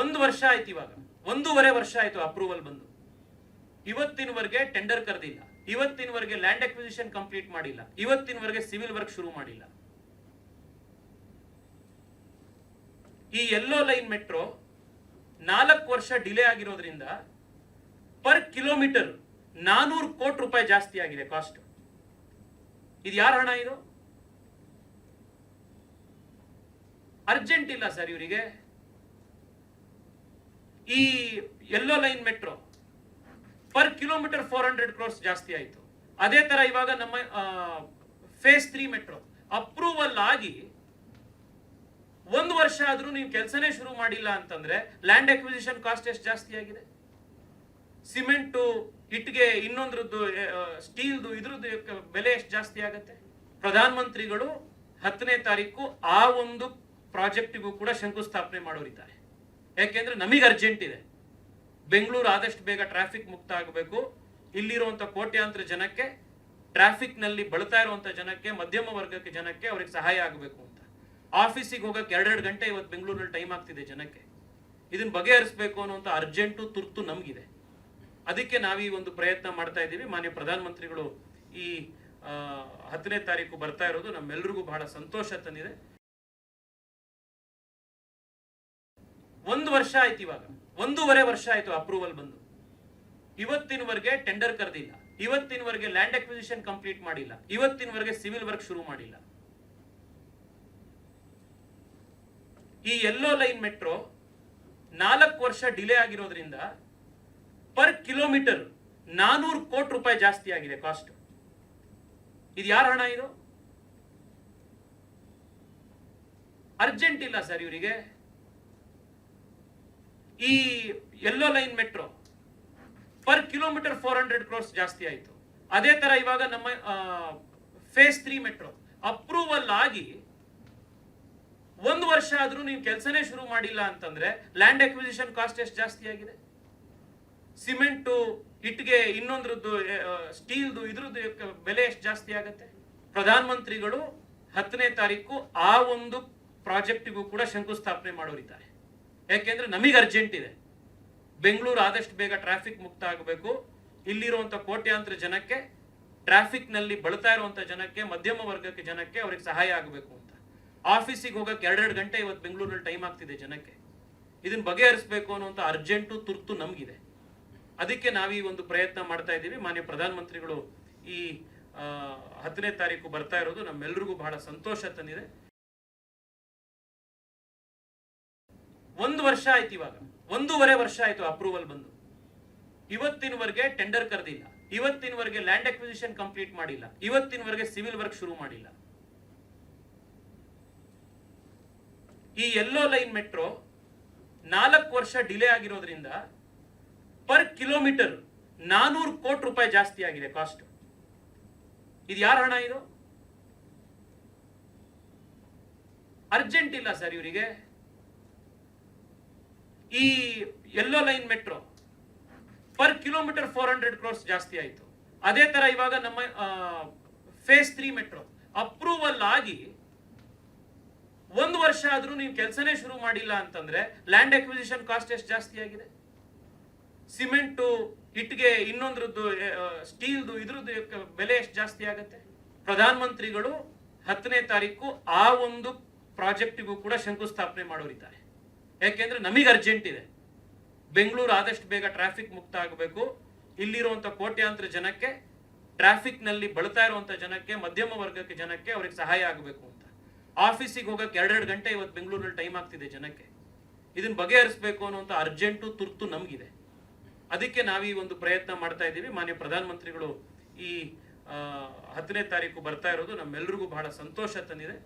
ಒಂದು ವರ್ಷ ಆಯ್ತು ಇವಾಗ. ಒಂದೂವರೆ ವರ್ಷ ಆಯ್ತು ಅಪ್ರೂವಲ್ ಬಂದು. ಇವತ್ತಿನವರೆಗೆ ಟೆಂಡರ್ ಕರೆದಿಲ್ಲ. ಇವತ್ತಿನವರೆಗೆ ಲ್ಯಾಂಡ್ ಅಕ್ವಿಸಿಷನ್ ಕಂಪ್ಲೀಟ್ ಮಾಡಿಲ್ಲ. ಇವತ್ತಿನವರೆಗೆ ಸಿವಿಲ್ ವರ್ಕ್ ಶುರು ಮಾಡಿಲ್ಲ. ಈ ಎಲ್ಲೋ ಲೈನ್ ಮೆಟ್ರೋ ನಾಲ್ಕು ವರ್ಷ ಡಿಲೇ ಆಗಿರೋದ್ರಿಂದ ಪರ್ ಕಿಲೋಮೀಟರ್ ನಾನೂರು ಕೋಟಿ ರೂಪಾಯಿ ಜಾಸ್ತಿ ಆಗಿದೆ ಕಾಸ್ಟ್ ಇದು ಯಾರ ಹಣ ಇದು? ಅರ್ಜೆಂಟ್ ಇಲ್ಲ ಸರ್ ಇವರಿಗೆ. ಈ yellow line metro per kilometre four hundred crores ಜಾಸ್ತಿ ಆಯಿತು. ಅದೇ ತರ ಇವಾಗ ನಮ್ಮ ಫೇಸ್ ತ್ರೀ ಮೆಟ್ರೋ ಅಪ್ರೂವಲ್ ಆಗಿ ಒಂದು ವರ್ಷ ಆದ್ರೂ ನೀವು ಕೆಲಸನೇ ಶುರು ಮಾಡಿಲ್ಲ ಅಂತಂದ್ರೆ ಲ್ಯಾಂಡ್ ಅಕ್ವಿಸಿಷನ್ ಕಾಸ್ಟ್ ಎಷ್ಟು ಜಾಸ್ತಿ ಆಗಿದೆ? ಸಿಮೆಂಟು ಇಟ್ಗೆ ಇನ್ನೊಂದ್ರದ್ದು ಸ್ಟೀಲ್ದು ಇದ್ರದ್ದು ಬೆಲೆ ಎಷ್ಟು ಜಾಸ್ತಿ ಆಗುತ್ತೆ? ಪ್ರಧಾನ ಮಂತ್ರಿಗಳು ಹತ್ತನೇ ತಾರೀಕು ಆ ಒಂದು ಪ್ರಾಜೆಕ್ಟಿಗೂ ಕೂಡ ಶಂಕುಸ್ಥಾಪನೆ ಮಾಡೋರಿದ್ದಾರೆ. ಯಾಕೆಂದ್ರೆ ನಮಗೆ ಅರ್ಜೆಂಟ್ ಇದೆ. ಬೆಂಗಳೂರು ಆದಷ್ಟು ಬೇಗ ಟ್ರಾಫಿಕ್ ಮುಕ್ತ ಆಗಬೇಕು. ಇಲ್ಲಿರುವಂತ ಕೋಟ್ಯಾಂತರ ಜನಕ್ಕೆ ಟ್ರಾಫಿಕ್ನಲ್ಲಿ ಬಳತಾ ಇರುವಂತ ಜನಕ್ಕೆ, ಮಧ್ಯಮ ವರ್ಗಕ್ಕೆ ಜನಕ್ಕೆ ಅವ್ರಿಗೆ ಸಹಾಯ ಆಗಬೇಕು ಅಂತ. ಆಫೀಸಿಗೆ ಹೋಗಕ್ಕೆ ಎರಡೆರಡು ಗಂಟೆ ಇವತ್ತು ಬೆಂಗಳೂರಲ್ಲಿ ಟೈಮ್ ಆಗ್ತಿದೆ ಜನಕ್ಕೆ. ಇದನ್ನ ಬಗೆಹರಿಸಬೇಕು ಅನ್ನುವಂಥ ಅರ್ಜೆಂಟು ತುರ್ತು ನಮಗಿದೆ. ಅದಕ್ಕೆ ನಾವು ಈ ಒಂದು ಪ್ರಯತ್ನ ಮಾಡ್ತಾ ಇದ್ದೀವಿ. ಮಾನ್ಯ ಪ್ರಧಾನಮಂತ್ರಿಗಳು ಈ ಹತ್ತನೇ ತಾರೀಕು ಬರ್ತಾ ಇರೋದು ನಮ್ಮೆಲ್ರಿಗೂ ಬಹಳ ಸಂತೋಷ ತಂದಿದೆ. ಒಂದು ವರ್ಷ ಆಯ್ತು ಇವಾಗ. ಒಂದೂವರೆ ವರ್ಷ ಆಯ್ತು ಅಪ್ರೂವಲ್ ಬಂದು. ಇವತ್ತಿನವರೆಗೆ ಟೆಂಡರ್ ಕರೆದಿಲ್ಲ. ಇವತ್ತಿನವರೆಗೆ ಲ್ಯಾಂಡ್ ಅಕ್ವಿಸಿಷನ್ ಕಂಪ್ಲೀಟ್ ಮಾಡಿಲ್ಲ. ಇವತ್ತಿನವರೆಗೆ ಸಿವಿಲ್ ವರ್ಕ್ ಶುರು ಮಾಡಿಲ್ಲ. ಈ ಎಲ್ಲೋ ಲೈನ್ ಮೆಟ್ರೋ ನಾಲ್ಕು ವರ್ಷ ಡಿಲೇ ಆಗಿರೋದ್ರಿಂದ ಪರ್ ಕಿಲೋಮೀಟರ್ ನಾನೂರು ಕೋಟಿ ರೂಪಾಯಿ ಜಾಸ್ತಿ ಆಗಿದೆ ಕಾಸ್ಟ್ ಇದು ಯಾರ ಹಣ ಇದು? ಅರ್ಜೆಂಟ್ ಇಲ್ಲ ಸರ್ ಇವರಿಗೆ. ಈ yellow line metro per kilometre four hundred crores ಜಾಸ್ತಿ ಆಯಿತು. ಅದೇ ತರ ಇವಾಗ ನಮ್ಮ ಫೇಸ್ ತ್ರೀ ಮೆಟ್ರೋ ಅಪ್ರೂವಲ್ ಆಗಿ ಒಂದು ವರ್ಷ ಆದ್ರೂ ನೀವು ಕೆಲಸನೇ ಶುರು ಮಾಡಿಲ್ಲ ಅಂತಂದ್ರೆ ಲ್ಯಾಂಡ್ ಅಕ್ವಿಸಿಷನ್ ಕಾಸ್ಟ್ ಎಷ್ಟು ಜಾಸ್ತಿ ಆಗಿದೆ? ಸಿಮೆಂಟು ಇಟ್ಗೆ ಇನ್ನೊಂದ್ರದ್ದು ಸ್ಟೀಲ್ದು ಇದ್ರದ್ದು ಬೆಲೆ ಎಷ್ಟು ಜಾಸ್ತಿ ಆಗುತ್ತೆ? ಪ್ರಧಾನ ಮಂತ್ರಿಗಳು ಹತ್ತನೇ ತಾರೀಕು ಆ ಒಂದು ಪ್ರಾಜೆಕ್ಟಿಗೂ ಕೂಡ ಶಂಕುಸ್ಥಾಪನೆ ಮಾಡೋರಿದ್ದಾರೆ. ಯಾಕೆಂದ್ರೆ ನಮಗೆ ಅರ್ಜೆಂಟ್ ಇದೆ. ಬೆಂಗಳೂರು ಆದಷ್ಟು ಬೇಗ ಟ್ರಾಫಿಕ್ ಮುಕ್ತ ಆಗಬೇಕು. ಇಲ್ಲಿರುವಂತ ಕೋಟ್ಯಾಂತರ ಜನಕ್ಕೆ ಟ್ರಾಫಿಕ್ನಲ್ಲಿ ಬಳತಾ ಇರುವಂತ ಜನಕ್ಕೆ, ಮಧ್ಯಮ ವರ್ಗಕ್ಕೆ ಜನಕ್ಕೆ ಅವ್ರಿಗೆ ಸಹಾಯ ಆಗಬೇಕು ಅಂತ. ಆಫೀಸಿಗೆ ಹೋಗಕ್ಕೆ ಎರಡೆರಡು ಗಂಟೆ ಇವತ್ತು ಬೆಂಗಳೂರಲ್ಲಿ ಟೈಮ್ ಆಗ್ತಿದೆ ಜನಕ್ಕೆ. ಇದನ್ನ ಬಗೆಹರಿಸಬೇಕು ಅನ್ನುವಂಥ ಅರ್ಜೆಂಟು ತುರ್ತು ನಮಗಿದೆ. ಅದಕ್ಕೆ ನಾವು ಈ ಒಂದು ಪ್ರಯತ್ನ ಮಾಡ್ತಾ ಇದ್ದೀವಿ. ಮಾನ್ಯ ಪ್ರಧಾನಮಂತ್ರಿಗಳು ಈ ಹತ್ತನೇ ತಾರೀಕು ಬರ್ತಾ ಇರೋದು ನಮ್ಮೆಲ್ಲರಿಗೂ ಬಹಳ ಸಂತೋಷ ತಂದಿದೆ. ಒಂದು ವರ್ಷ ಆಯ್ತು ಇವಾಗ. ಒಂದೂವರೆ ವರ್ಷ ಆಯ್ತು ಅಪ್ರೂವಲ್ ಬಂದು. ಇವತ್ತಿನವರೆಗೆ ಟೆಂಡರ್ ಕರೆದಿಲ್ಲ. ಇವತ್ತಿನವರೆಗೆ ಲ್ಯಾಂಡ್ ಅಕ್ವಿಸಿಷನ್ ಕಂಪ್ಲೀಟ್ ಮಾಡಿಲ್ಲ. ಇವತ್ತಿನವರೆಗೆ ಸಿವಿಲ್ ವರ್ಕ್ ಶುರು ಮಾಡಿಲ್ಲ. ಈ ಎಲ್ಲೋ ಲೈನ್ ಮೆಟ್ರೋ ನಾಲ್ಕು ವರ್ಷ ಡಿಲೇ ಆಗಿರೋದ್ರಿಂದ ಪರ್ ಕಿಲೋಮೀಟರ್ ನಾನೂರು ಕೋಟಿ ರೂಪಾಯಿ ಜಾಸ್ತಿ ಆಗಿದೆ ಕಾಸ್ಟ್ ಇದು ಯಾರ ಹಣ ಇದು? ಅರ್ಜೆಂಟ್ ಇಲ್ಲ ಸರ್ ಇವರಿಗೆ. ಈ yellow line metro per kilometre four hundred crores ಜಾಸ್ತಿ ಆಯಿತು. ಅದೇ ತರ ಇವಾಗ ನಮ್ಮ ಫೇಸ್ ತ್ರೀ ಮೆಟ್ರೋ ಅಪ್ರೂವಲ್ ಆಗಿ ಒಂದು ವರ್ಷ ಆದ್ರೂ ನೀವು ಕೆಲಸನೇ ಶುರು ಮಾಡಿಲ್ಲ ಅಂತಂದ್ರೆ ಲ್ಯಾಂಡ್ ಅಕ್ವಿಸಿಷನ್ ಕಾಸ್ಟ್ ಎಷ್ಟು ಜಾಸ್ತಿ ಆಗಿದೆ? ಸಿಮೆಂಟು ಇಟ್ಗೆ ಇನ್ನೊಂದ್ರದ್ದು ಸ್ಟೀಲ್ದು ಇದ್ರದ್ದು ಬೆಲೆ ಎಷ್ಟು ಜಾಸ್ತಿ ಆಗುತ್ತೆ? ಪ್ರಧಾನ ಮಂತ್ರಿಗಳು ಹತ್ತನೇ ತಾರೀಕು ಆ ಒಂದು ಪ್ರಾಜೆಕ್ಟಿಗೂ ಕೂಡ ಶಂಕುಸ್ಥಾಪನೆ ಮಾಡೋರಿದ್ದಾರೆ. ಯಾಕೆಂದ್ರೆ ನಮಗೆ ಅರ್ಜೆಂಟ್ ಇದೆ. ಬೆಂಗಳೂರು ಆದಷ್ಟು ಬೇಗ ಟ್ರಾಫಿಕ್ ಮುಕ್ತ ಆಗಬೇಕು. ಇಲ್ಲಿರುವಂತ ಕೋಟ್ಯಾಂತರ ಜನಕ್ಕೆ ಟ್ರಾಫಿಕ್ನಲ್ಲಿ ಬಳತಾ ಇರುವಂತ ಜನಕ್ಕೆ, ಮಧ್ಯಮ ವರ್ಗಕ್ಕೆ ಜನಕ್ಕೆ ಅವ್ರಿಗೆ ಸಹಾಯ ಆಗಬೇಕು ಅಂತ. ಆಫೀಸಿಗೆ ಹೋಗಕ್ಕೆ ಎರಡೆರಡು ಗಂಟೆ ಇವತ್ತು ಬೆಂಗಳೂರಲ್ಲಿ ಟೈಮ್ ಆಗ್ತಿದೆ ಜನಕ್ಕೆ. ಇದನ್ನ ಬಗೆಹರಿಸಬೇಕು ಅನ್ನುವಂಥ ಅರ್ಜೆಂಟು ತುರ್ತು ನಮಗಿದೆ. ಅದಕ್ಕೆ ನಾವು ಈ ಒಂದು ಪ್ರಯತ್ನ ಮಾಡ್ತಾ ಇದ್ದೀವಿ. ಮಾನ್ಯ ಪ್ರಧಾನಮಂತ್ರಿಗಳು ಈ ಹತ್ತನೇ ತಾರೀಕು ಬರ್ತಾ ಇರೋದು ನಮ್ಮೆಲ್ರಿಗೂ ಬಹಳ ಸಂತೋಷ ತಂದಿದೆ.